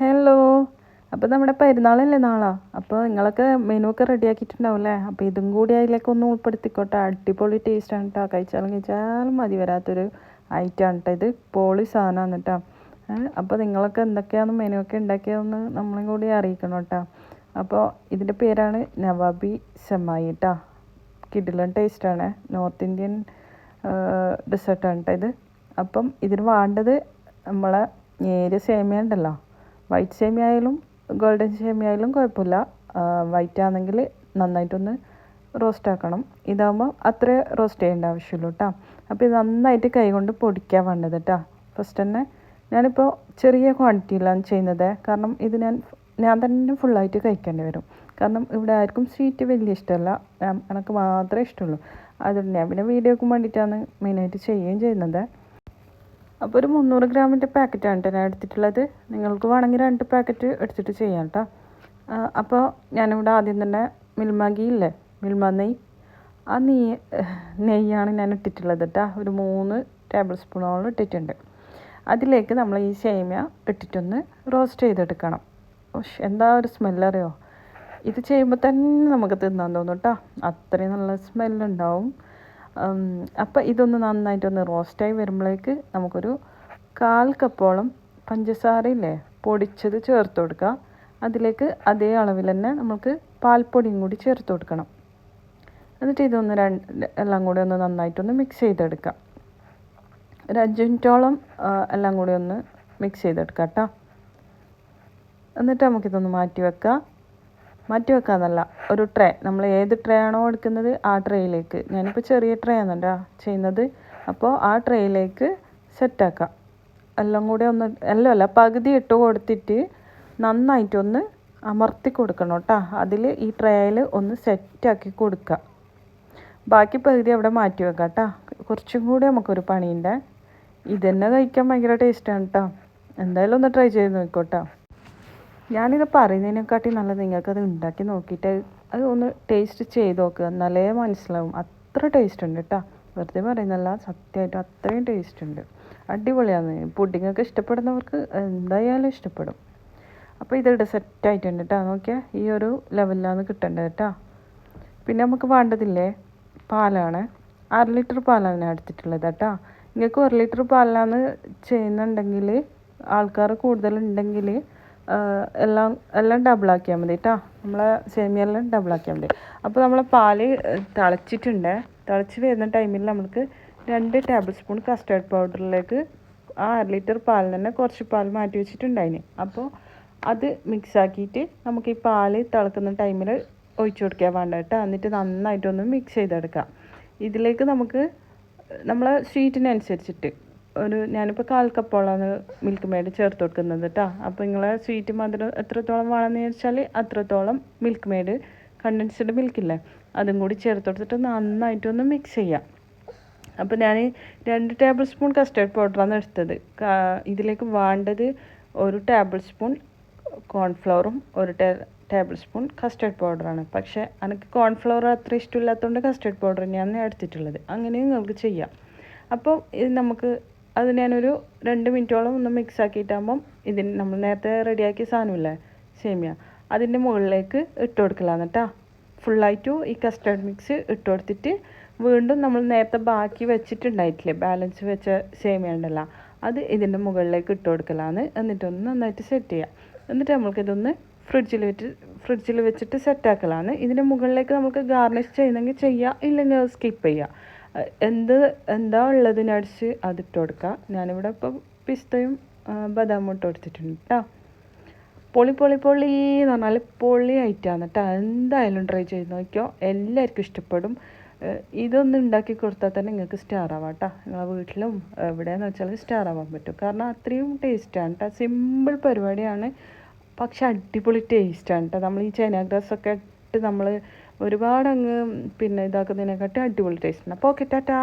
Hello അപ്പോൾ നമ്മുടെ പെരുന്നാളല്ലേ നാളെ? അപ്പോൾ നിങ്ങളൊക്കെ മെനു ഒക്കെ റെഡിയാക്കിയിട്ടുണ്ടാവില്ലേ അപ്പോൾ ഇതും കൂടി അതിലേക്ക് ഒന്ന് ഉൾപ്പെടുത്തിക്കോട്ടെ. അടിപൊളി ടേസ്റ്റാണ് കേട്ടോ കഴിച്ചാലും കഴിച്ചാലും മതി. വരാത്തൊരു ഐറ്റമാണ് കേട്ടോ ഇത് പൊളി സാധനമാണ് കേട്ടോ അപ്പോൾ നിങ്ങളൊക്കെ എന്തൊക്കെയാണ് മെനു ഒക്കെ ഉണ്ടാക്കിയതെന്ന് നമ്മളും കൂടി അറിയിക്കണം കേട്ടോ അപ്പോൾ ഇതിന്റെ പേരാണ് നവാബി സെമായി കേട്ടോ കിഡിലൻ ടേസ്റ്റാണ് നോർത്ത് ഇന്ത്യൻ ഡെസേർട്ടാണ് കേട്ടോ ഇത്. അപ്പം ഇതിന് വേണ്ടത് നമ്മളെ നേരിയ സേമിയ ഉണ്ടല്ലോ. വൈറ്റ് സേമിയ ആയാലും ഗോൾഡൻ സേമിയ ആയാലും കുഴപ്പമില്ല വൈറ്റ് ആണെങ്കിൽ നന്നായിട്ടൊന്ന് റോസ്റ്റ് ആക്കണം. ഇതാകുമ്പോൾ അത്ര റോസ്റ്റ് ചെയ്യേണ്ട ആവശ്യമില്ല കേട്ടോ. അപ്പോൾ ഇത് നന്നായിട്ട് കൈകൊണ്ട് പൊടിക്കാൻ വേണ്ടത് കേട്ടോ. ഫസ്റ്റ് തന്നെ ഞാനിപ്പോൾ ചെറിയ ക്വാണ്ടിറ്റിയിലാണ് ചെയ്യുന്നത്. കാരണം ഇത് ഞാൻ ഞാൻ തന്നെ ഫുള്ളായിട്ട് കഴിക്കേണ്ടി വരും. കാരണം ഇവിടെ ആർക്കും സ്വീറ്റ് വലിയ ഇഷ്ടമല്ല. എനിക്ക് മാത്രമേ ഇഷ്ടമുള്ളൂ. അതുകൊണ്ട് ഞാൻ പിന്നെ വീഡിയോക്ക് വേണ്ടിയിട്ടാണ് മെയിനായിട്ട് ചെയ്യുകയും ചെയ്യുന്നത്. അപ്പോൾ ഒരു മുന്നൂറ് ഗ്രാമിന്റെ പാക്കറ്റാണ് കേട്ടോ ഞാൻ എടുത്തിട്ടുള്ളത്. നിങ്ങൾക്ക് വേണമെങ്കിൽ രണ്ട് പാക്കറ്റ് എടുത്തിട്ട് ചെയ്യാം കേട്ടോ. അപ്പോൾ ഞാനിവിടെ ആദ്യം തന്നെ മിൽമ ഇല്ലേ? മിൽമ നെയ്യ് ആ നെയ്യ് നെയ്യാണ് ഞാൻ ഇട്ടിട്ടുള്ളത് കേട്ടോ. ഒരു മൂന്ന് ടേബിൾ സ്പൂണോളം ഇട്ടിട്ടുണ്ട്. അതിലേക്ക് നമ്മൾ ഈ സേമിയ ഇട്ടിട്ടൊന്ന് റോസ്റ്റ് ചെയ്തെടുക്കണം. എന്താ ഒരു സ്മെല്ലറിയോ ഇത് ചെയ്യുമ്പോൾ തന്നെ നമുക്ക് തിന്നാൻ തോന്നും കേട്ടോ. അത്രയും നല്ല സ്മെല്ലുണ്ടാവും അപ്പോൾ ഇതൊന്ന് നന്നായിട്ടൊന്ന് റോസ്റ്റായി വരുമ്പോഴേക്ക് നമുക്കൊരു കാൽ കപ്പോളം പഞ്ചസാരയില്ലേ പൊടിച്ചത് ചേർത്ത് കൊടുക്കുക അതിലേക്ക് അതേ അളവിൽ തന്നെ നമുക്ക് പാൽപ്പൊടിയും കൂടി ചേർത്ത് കൊടുക്കണം. എന്നിട്ട് ഇതൊന്ന് രണ്ട് എല്ലാം കൂടി ഒന്ന് നന്നായിട്ടൊന്ന് മിക്സ് ചെയ്തെടുക്കാം. ഒരു അഞ്ച് മിനിറ്റോളം എല്ലാം കൂടി ഒന്ന് മിക്സ് ചെയ്തെടുക്കാം കേട്ടോ എന്നിട്ട് നമുക്കിതൊന്ന് മാറ്റി വെക്കാം. മാറ്റി വെക്കാന്നല്ല. ഒരു ട്രേ. നമ്മൾ ഏത് ട്രേ ആണോ എടുക്കുന്നത് ആ ട്രേയിലേക്ക്. ഞാനിപ്പോൾ ചെറിയ ട്രേ ആണല്ലോ ചെയ്യുന്നത്. അപ്പോൾ ആ ട്രേയിലേക്ക് സെറ്റാക്കാം. എല്ലാം കൂടെ ഒന്ന് എല്ലാം അല്ല പകുതി ഇട്ട് കൊടുത്തിട്ട് നന്നായിട്ടൊന്ന് അമർത്തി കൊടുക്കണം കേട്ടോ. അതിൽ ഈ ട്രേയിൽ ഒന്ന് സെറ്റാക്കി കൊടുക്കുക ബാക്കി പകുതി അവിടെ മാറ്റി വെക്കാം കേട്ടോ. കുറച്ചും കൂടി നമുക്കൊരു പണിയുണ്ട്. ഇതന്നെ കഴിക്കാൻ ഭയങ്കര ടേസ്റ്റാണ് കേട്ടോ. എന്തായാലും ഒന്ന് ട്രൈ ചെയ്ത് നോക്കോട്ടോ ഞാനിത് പറയുന്നതിനെക്കാട്ടി നല്ലത് നിങ്ങൾക്കത് ഉണ്ടാക്കി നോക്കിയിട്ട് അത് ഒന്ന് ടേസ്റ്റ് ചെയ്ത് നോക്കുക എന്നാലേ മനസ്സിലാവും. അത്ര ടേസ്റ്റ് ഉണ്ട് കേട്ടോ വെറുതെ പറയുന്നല്ല സത്യമായിട്ടും അത്രയും ടേസ്റ്റ് ഉണ്ട്. അടിപൊളിയാണ്. പുഡിങ്ങൊക്കെ ഇഷ്ടപ്പെടുന്നവർക്ക് എന്തായാലും ഇഷ്ടപ്പെടും. അപ്പോൾ ഇതിവിടെ സെറ്റായിട്ടുണ്ട് കേട്ടോ നോക്കിയാൽ ഈ ഒരു ലെവലിലാണ് കിട്ടേണ്ടത് കേട്ടോ പിന്നെ നമുക്ക് വേണ്ടതില്ലേ? പാലാണ്. അര ലിറ്റർ പാലാണ് എടുത്തിട്ടുള്ളത് കേട്ടോ നിങ്ങൾക്ക് ഒരു ലിറ്റർ പാലാണ് ചെയ്യുന്നുണ്ടെങ്കിൽ ആൾക്കാർ കൂടുതലുണ്ടെങ്കിൽ എല്ലാം എല്ലാം ഡബിളാക്കിയാൽ മതി കേട്ടോ നമ്മളെ സേമിയെല്ലാം ഡബിളാക്കിയാൽ മതി. അപ്പോൾ നമ്മൾ പാൽ തിളച്ചിട്ടുണ്ട്. തിളച്ച് വരുന്ന ടൈമിൽ നമുക്ക് രണ്ട് ടേബിൾ സ്പൂൺ കസ്റ്റേർഡ് പൗഡറിലേക്ക് ആ അര ലിറ്റർ പാലിൽ തന്നെ കുറച്ച് പാൽ മാറ്റി വെച്ചിട്ടുണ്ടായിന്. അപ്പോൾ അത് മിക്സാക്കിയിട്ട് നമുക്ക് ഈ പാൽ തിളക്കുന്ന ടൈമിൽ ഒഴിച്ചു കൊടുക്കാൻ വേണ്ട കേട്ടോ എന്നിട്ട് നന്നായിട്ടൊന്ന് മിക്സ് ചെയ്തെടുക്കാം. ഇതിലേക്ക് നമുക്ക് നമ്മളെ സ്വീറ്റിനനുസരിച്ചിട്ട് ഒരു ഞാനിപ്പോൾ കാൽ കപ്പോളാണ് മിൽക്ക് മെയ്ഡ് ചേർത്ത് കൊടുക്കുന്നത് കേട്ടോ അപ്പോൾ നിങ്ങളെ സ്വീറ്റ് മധുരം എത്രത്തോളം വേണമെന്ന് വെച്ചാൽ അത്രത്തോളം മിൽക്ക് മെയ്ഡ് കണ്ടൻസ്ഡ് മിൽക്കില്ലേ അതും കൂടി ചേർത്ത് കൊടുത്തിട്ട് നന്നായിട്ടൊന്ന് മിക്സ് ചെയ്യാം. അപ്പോൾ ഞാൻ രണ്ട് ടേബിൾ സ്പൂൺ കസ്റ്റേർഡ് പൗഡറാണ് എടുത്തത്. ഇതിലേക്ക് വേണ്ടത് ഒരു ടേബിൾ സ്പൂൺ കോൺഫ്ലവറും ഒരു ടേബിൾ സ്പൂൺ കസ്റ്റേർഡ് പൗഡറാണ് പക്ഷേ എനിക്ക് കോൺഫ്ലവർ അത്ര ഇഷ്ടമില്ലാത്തതുകൊണ്ട് കസ്റ്റേർഡ് പൗഡർ തന്നെയാണ് എടുത്തിട്ടുള്ളത്. അങ്ങനെ നിങ്ങൾക്ക് ചെയ്യാം. അപ്പോൾ ഇത് നമുക്ക് അത് ഞാനൊരു രണ്ട് മിനിറ്റോളം ഒന്ന് മിക്സ് ആക്കിയിട്ടാകുമ്പം ഇതിന് നമ്മൾ നേരത്തെ റെഡിയാക്കിയ സാധനമില്ലേ സേമിയ അതിന്റെ മുകളിലേക്ക് ഇട്ട് കൊടുക്കലാണ് കേട്ടോ ഫുള്ളായിട്ടും ഈ കസ്റ്റർഡ് മിക്സ് ഇട്ട് കൊടുത്തിട്ട് വീണ്ടും നമ്മൾ നേരത്തെ ബാക്കി വെച്ചിട്ടുണ്ടായിട്ടില്ലേ ബാലൻസ് വെച്ച സേമിയ ഉണ്ടല്ലോ അത് ഇതിന്റെ മുകളിലേക്ക് ഇട്ട് കൊടുക്കലാണ് എന്നിട്ടൊന്ന് നന്നായിട്ട് സെറ്റ് ചെയ്യാം. എന്നിട്ട് നമ്മൾക്കിതൊന്ന് ഫ്രിഡ്ജിൽ വെച്ച് ഫ്രിഡ്ജിൽ വെച്ചിട്ട് സെറ്റാക്കലാണ് ഇതിന്റെ മുകളിലേക്ക് നമുക്ക് ഗാർണിഷ് ചെയ്യുന്നെങ്കിൽ ചെയ്യാം ഇല്ലെങ്കിൽ സ്കിപ്പ് ചെയ്യാം. എന്ത് എന്താ ഉള്ളത് നട്സ് അതിട്ട് കൊടുക്കുക ഞാനിവിടെ ഇപ്പോൾ പിസ്തയും ബദാമും ഇട്ട് കൊടുത്തിട്ടുണ്ട് കേട്ടോ പൊളി പൊളി പൊളി എന്ന് പറഞ്ഞാൽ പൊളി ഐറ്റമാണ് കേട്ടോ എന്തായാലും ട്രൈ ചെയ്ത് നോക്കിയോ എല്ലാവർക്കും ഇഷ്ടപ്പെടും. ഇതൊന്ന് ഉണ്ടാക്കി കൊടുത്താൽ തന്നെ നിങ്ങൾക്ക് സ്റ്റാർ ആവാം കേട്ടോ നിങ്ങളെ വീട്ടിലും എവിടെയെന്ന് വെച്ചാൽ സ്റ്റാർ ആവാൻ പറ്റും. കാരണം അത്രയും ടേസ്റ്റാണ് കേട്ടോ സിമ്പിൾ പരിപാടിയാണ്. പക്ഷെ അടിപൊളി ടേസ്റ്റാണ് കേട്ടോ നമ്മൾ ഈ ചൈന ഗ്രാസൊക്കെ ഇട്ട് നമ്മൾ ഒരുപാട് അങ്ങ് പിന്നെ ഇതാക്കുന്നതിനെക്കാട്ടി അടിപൊളി ടേസ്റ്റ് ഉണ്ട്. അപ്പോൾ ഓക്കെ ടാറ്റാ